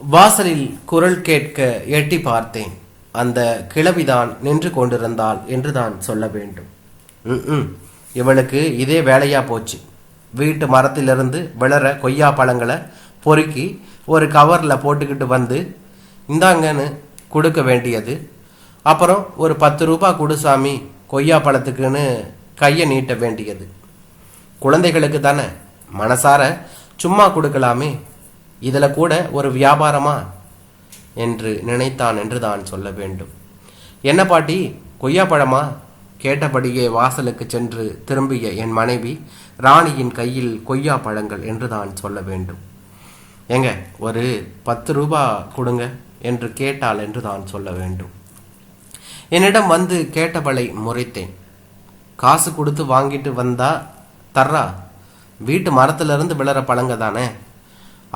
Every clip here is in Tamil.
வாசலில் குரல் கேட்க எட்டி பார்த்தேன். அந்த கிழவிதான் நின்று கொண்டிருந்தாள் என்று தான் சொல்ல வேண்டும். ம் இவளுக்கு இதே வேலையா போச்சு. வீட்டு மரத்திலிருந்து விளற கொய்யா பழங்களை பொறுக்கி ஒரு கவரில் போட்டுக்கிட்டு வந்து இந்தாங்கன்னு கொடுக்க வேண்டியது. அப்புறம் ஒரு பத்து ரூபா கொடு சாமி கொய்யா பழத்துக்குன்னு கையை நீட்ட வேண்டியது. குழந்தைகளுக்கு தானே மனசார சும்மா கொடுக்கலாமே இதில் கூட ஒரு வியாபாரமா என்று நினைத்தான் என்று தான் சொல்ல வேண்டும். என்ன பாட்டி கொய்யா பழமா? கேட்டபடியே வாசலுக்கு சென்று திரும்பிய என் மனைவி ராணியின் கையில் கொய்யா பழங்கள் என்று தான் சொல்ல வேண்டும். ஏங்க ஒரு பத்து ரூபா கொடுங்க என்று கேட்டாள் என்று தான் சொல்ல வேண்டும். என்னிடம் வந்து கேட்டவளை முறைத்தேன். காசு கொடுத்து வாங்கிட்டு வந்தா தர்றா? வீட்டு மரத்திலிருந்து விழற பழங்க தானே?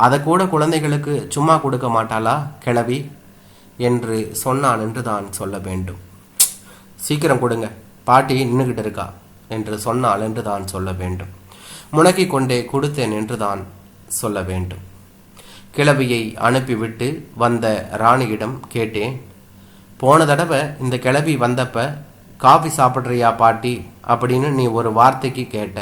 அதை கூட குழந்தைகளுக்கு சும்மா கொடுக்க மாட்டாளா கிளவி என்று சொன்னான் என்று தான் சொல்ல வேண்டும். சீக்கிரம் கொடுங்க பாட்டி நின்றுகிட்டு இருக்கா என்று சொன்னாள் என்று தான் சொல்ல வேண்டும். முனக்கி கொண்டே கொடுத்தேன் என்று தான் சொல்ல வேண்டும். கிளவியை அனுப்பிவிட்டு வந்த ராணியிடம் கேட்டேன் போன தடவை இந்த கிளவி வந்தப்ப காஃபி சாப்பிட்றியா பாட்டி? அப்படின்னு நீ ஒரு வார்த்தைக்கு கேட்ட.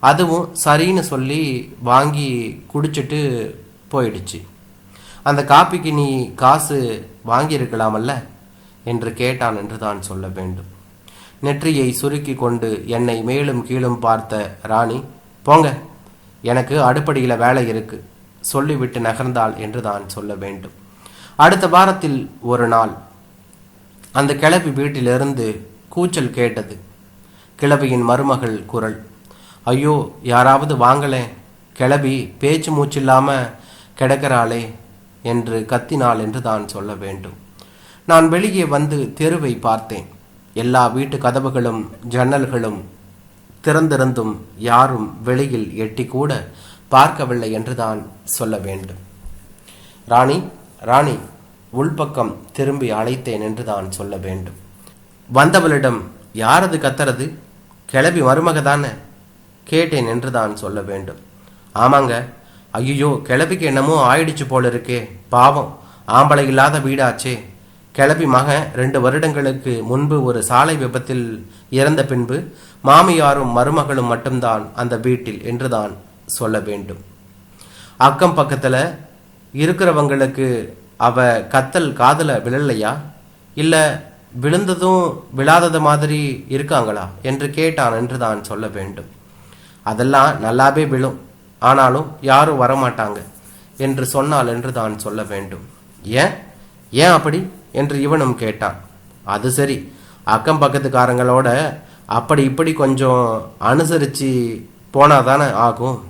அதுவும் சரின்னு சொல்லி வாங்கி குடிச்சிட்டு போயிடுச்சு. அந்த காப்பிக்கு நீ காசு வாங்கியிருக்கலாமல்ல? என்று கேட்டான் என்று தான் சொல்ல வேண்டும். நெற்றியை சுருக்கி கொண்டு என்னை மேலும் கீழும் பார்த்த ராணி போங்க எனக்கு அடுப்படியில் வேலை இருக்கு. சொல்லிவிட்டு நகர்ந்தாள் என்று தான் சொல்ல வேண்டும். அடுத்த வாரத்தில் ஒரு நாள். அந்த கிளப்பி வீட்டிலிருந்து கூச்சல் கேட்டது. கிளப்பியின் மருமகள் குரல் ஐயோ யாராவது வாங்கலை கிளவி பேச்சு மூச்சு இல்லாமல் கிடக்கிறாளே என்று கத்தினாள் என்று தான் சொல்ல வேண்டும். நான் வெளியே வந்து தெருவை பார்த்தேன். எல்லா வீட்டு கதவுகளும் ஜன்னல்களும் திறந்திருந்தும் யாரும் வெளியில் எட்டி கூட பார்க்கவில்லை என்று தான் சொல்ல வேண்டும். ராணி ராணி உள்பக்கம் திரும்பி அழைத்தேன் என்று தான் சொல்ல வேண்டும். வந்தவளிடம் யாரது கத்துறது? கிளவி மருமக தானே கேட்டேன் என்று தான் சொல்ல வேண்டும். ஆமாங்க. ஐயோ கிளப்பிக்கு என்னமோ ஆயிடுச்சு போல இருக்கே பாவம். ஆம்பளை இல்லாத வீடாச்சே. கிளப்பி மகன் ரெண்டு வருடங்களுக்கு முன்பு ஒரு சாலை விபத்தில் இறந்த பின்பு மாமியாரும் மருமகளும் மட்டும்தான் அந்த வீட்டில் என்றுதான் சொல்ல வேண்டும். அக்கம் பக்கத்தில் இருக்கிறவங்களுக்கு அவ கத்தல் காதுல விழலையா? இல்லை விழுந்ததும் விழாதது மாதிரி இருக்காங்களா? என்று கேட்டான் என்று தான் சொல்ல வேண்டும். அதெல்லாம் நல்லாவே விழும். ஆனாலும் யாரும் வரமாட்டாங்க. என்று சொன்னால் என்று தான் சொல்ல வேண்டும். ஏன்? ஏன் அப்படி? என்று இவனும் கேட்டான். அது சரி. அக்கம் பக்கத்துக்காரங்களோட அப்படி இப்படி கொஞ்சம் அனுசரித்து போனாதானே ஆகும்.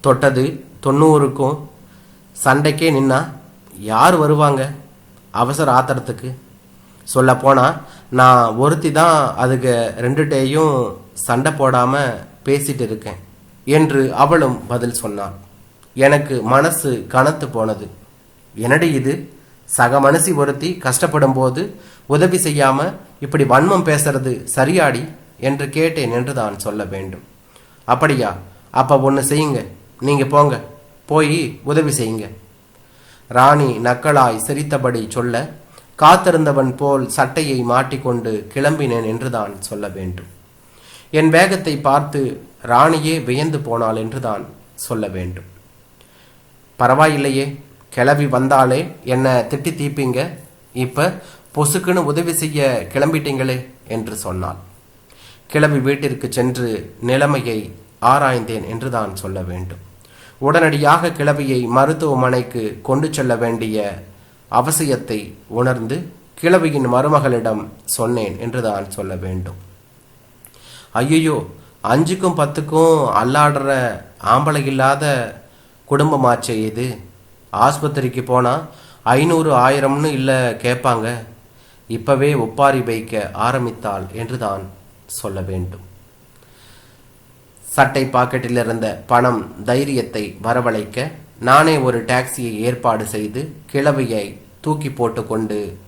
தொட்டது தொண்ணூறுக்கும் சண்டைக்கே நின்னா யார் வருவாங்க? அவசர ஆத்திரத்துக்கு. சொல்ல போனால் நான் ஒருத்தி தான் அதுக்கு ரெண்டுகிட்டேயும் சண்டை போடாம பேசிட்டு இருக்கேன் என்று அவளும் பதில் சொன்னாள். எனக்கு மனசு கனத்து போனது. என்னடி இது? சக மனசி ஒருத்தி கஷ்டப்படும் போது உதவி செய்யாம இப்படி வன்மம் பேசுறது சரியாடி என்று கேட்டேன் என்று தான் சொல்ல வேண்டும். அப்படியா? அப்ப ஒன்று செய்யுங்க. நீங்க போங்க. போய் உதவி செய்யுங்க. ராணி நக்கலாய் சிரித்தபடி சொல்ல காத்திருந்தவன் போல் சட்டையை மாட்டிக்கொண்டு கிளம்பினேன் என்றுதான் சொல்ல வேண்டும். என் வேகத்தை பார்த்து ராணியே வியந்து போனாள் என்றுதான் சொல்ல வேண்டும். பரவாயில்லையே கிளவி வந்தாலே என்னை திட்டி தீப்பீங்க இப்ப பொசுக்குன்னு உதவி செய்ய கிளம்பிட்டீங்களே என்று சொன்னாள். கிளவி வீட்டிற்கு சென்று நிலைமையை ஆராய்ந்தேன் என்றுதான் சொல்ல வேண்டும். உடனடியாக கிளவியை மருத்துவமனைக்கு கொண்டு செல்ல வேண்டிய அவசியத்தை உணர்ந்து கிழவியின் மருமகளிடம் சொன்னேன் என்றுதான் சொல்ல வேண்டும். ஐயையோ அஞ்சுக்கும் பத்துக்கும் அல்லாடுற ஆம்பளை இல்லாத குடும்பமாச்சே இது? ஆஸ்பத்திரிக்கு போனால் ஐநூறு ஆயிரம்னு இல்லை கேட்பாங்க இப்பவே ஒப்பாரி வைக்க ஆரம்பித்தாள் என்றுதான் சொல்ல வேண்டும். சட்டை பாக்கெட்டில் இருந்த பணம் தைரியத்தை வரவழைக்க நானே ஒரு டாக்ஸியை ஏற்பாடு செய்து கிழவியை தூக்கி போட்டுக்கொண்டு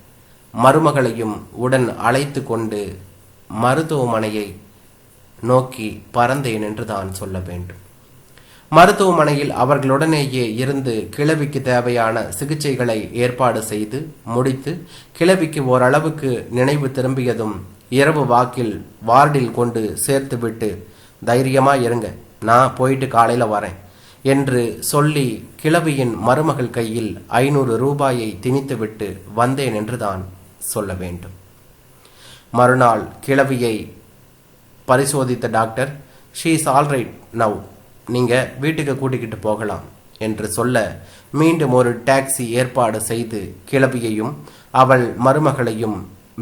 மருமகளையும் உடன் அழைத்து கொண்டு மருத்துவமனையை நோக்கி பறந்தேன் என்று தான் சொல்ல வேண்டும். மருத்துவமனையில் அவர்களுடனேயே இருந்து கிழவிக்கு தேவையான சிகிச்சைகளை ஏற்பாடு செய்து முடித்து கிழவிக்கு ஓரளவுக்கு நினைவு திரும்பியதும் இரவு வாக்கில் வார்டில் கொண்டு சேர்த்துவிட்டு தைரியமா இருங்க நான் போயிட்டு காலையில வரேன் என்று சொல்லி கிழவியின் மருமகள் கையில் ஐநூறு ரூபாயை திணித்துவிட்டு வந்தேன் என்றுதான் சொல்ல வேண்டும். மறுநாள் கிழவியை பரிசோதித்த doctor she is alright now நீங்கள் வீட்டுக்கு கூட்டிக்கிட்டு போகலாம் என்று சொல்ல மீண்டும் ஒரு டாக்ஸி ஏற்பாடு செய்து கிளவியையும் அவள் மருமகளையும்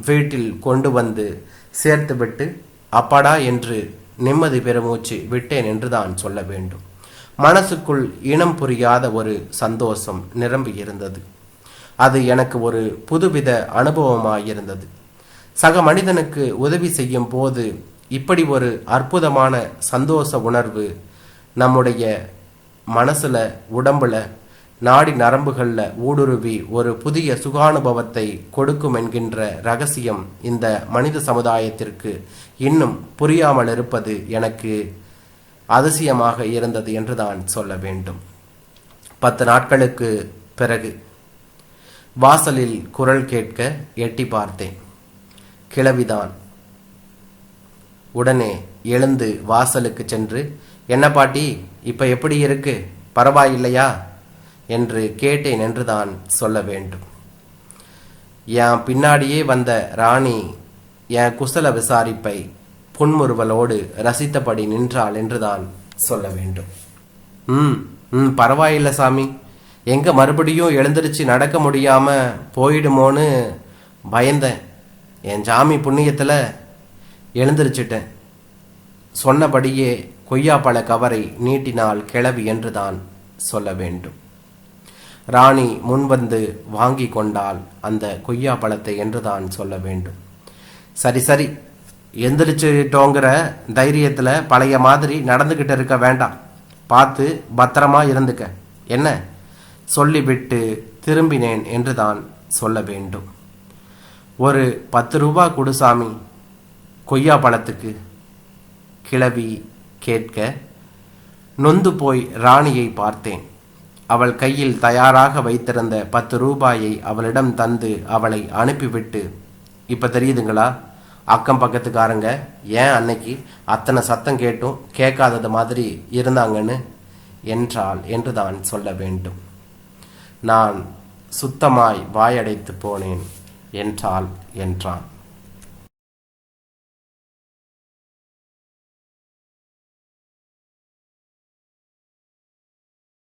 வீட்டில் கொண்டு வந்து சேர்த்துவிட்டு அப்பாடா என்று நிம்மதி பெருமூச்சு விட்டேன் என்றுதான் சொல்ல வேண்டும். மனசுக்குள் இனம் புரியாத ஒரு சந்தோஷம் நிரம்பி இருந்தது அது எனக்கு ஒரு புதுவித அனுபவமாயிருந்தது. சக மனிதனுக்கு உதவி செய்யும் போது இப்படி ஒரு அற்புதமான சந்தோஷ உணர்வு நம்முடைய மனசில் உடம்பில் நாடி நரம்புகளில் ஊடுருவி ஒரு புதிய சுகானுபவத்தை கொடுக்கும் என்கின்ற ரகசியம் இந்த மனித சமுதாயத்திற்கு இன்னும் புரியாமல் இருப்பது எனக்கு அதிசயமாக இருந்தது என்று தான் சொல்ல வேண்டும். பத்து நாட்களுக்கு பிறகு வாசலில் குரல் கேட்க எட்டி பார்த்தேன். கிளவிதான் உடனே எழுந்து வாசலுக்கு சென்று என்ன பாட்டி இப்ப எப்படி இருக்கு? பரவாயில்லையா? என்று கேட்டேன் என்றுதான் சொல்ல வேண்டும். என் பின்னாடியே வந்த ராணி என் குசல விசாரிப்பை புன்முறுவலோடு ரசித்தபடி நின்றாள் என்றுதான் சொல்ல வேண்டும். ம் ம் பரவாயில்லை சாமி. எங்க மறுபடியும் எழுந்திருச்சு நடக்க முடியாம போயிடுமோன்னு பயந்தேன். என் சாமி புண்ணியத்தில் எழுந்திருச்சிட்டேன். சொன்னபடியே கொய்யாப்பழ கவரை நீட்டினால் கிளவி என்றுதான் சொல்ல வேண்டும். ராணி முன்வந்து வாங்கி கொண்டால் அந்த கொய்யா பழத்தை என்றுதான் சொல்ல வேண்டும். சரி சரி எந்திரிச்சிட்டோங்கிற தைரியத்தில் பழைய மாதிரி நடந்துக்கிட்டு இருக்க வேண்டாம். பார்த்து பத்திரமா இருந்துக்க. என்ன? சொல்லிவிட்டு திரும்பினேன் என்றுதான் சொல்ல வேண்டும். ஒரு பத்து ரூபா கொடு சாமி. கொய்யா பழத்துக்கு கிளவி கேட்க நொந்து போய் ராணியை பார்த்தேன். அவள் கையில் தயாராக வைத்திருந்த பத்து ரூபாயை அவளிடம் தந்து அவளை அனுப்பிவிட்டு இப்போ தெரியுதுங்களா? அக்கம் பக்கத்துக்காரங்க ஏன் அன்னைக்கு அத்தனை சத்தம் கேட்டும் கேட்காதது மாதிரி இருந்தாங்கன்னு? என்றாள் என்று தான் சொல்ல வேண்டும். நான் சுத்தமாய் வாயடைத்து போனேன் என்றாள் என்றான்.